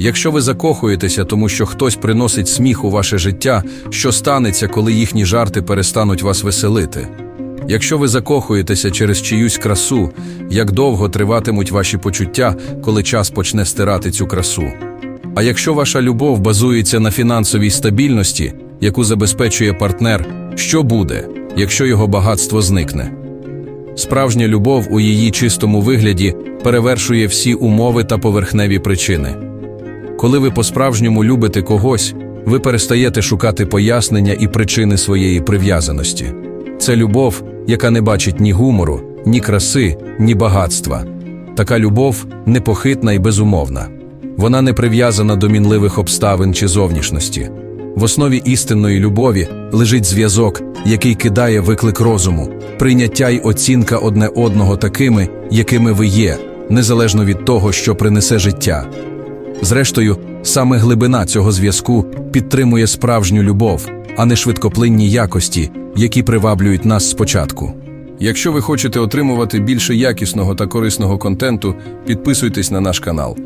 Якщо ви закохуєтеся, тому що хтось приносить сміх у ваше життя, що станеться, коли їхні жарти перестануть вас веселити? Якщо ви закохуєтеся через чиюсь красу, як довго триватимуть ваші почуття, коли час почне стирати цю красу? А якщо ваша любов базується на фінансовій стабільності, яку забезпечує партнер, що буде, якщо його багатство зникне? Справжня любов у її чистому вигляді перевершує всі умови та поверхневі причини. Коли ви по-справжньому любите когось, ви перестаєте шукати пояснення і причини своєї прив'язаності. Це любов, яка не бачить ні гумору, ні краси, ні багатства. Така любов непохитна і безумовна. Вона не прив'язана до мінливих обставин чи зовнішності. В основі істинної любові лежить зв'язок, який кидає виклик розуму, прийняття й оцінка одне одного такими, якими ви є, незалежно від того, що принесе життя. Зрештою, саме глибина цього зв'язку підтримує справжню любов, а не швидкоплинні якості, які приваблюють нас спочатку. Якщо ви хочете отримувати більше якісного та корисного контенту, підписуйтесь на наш канал.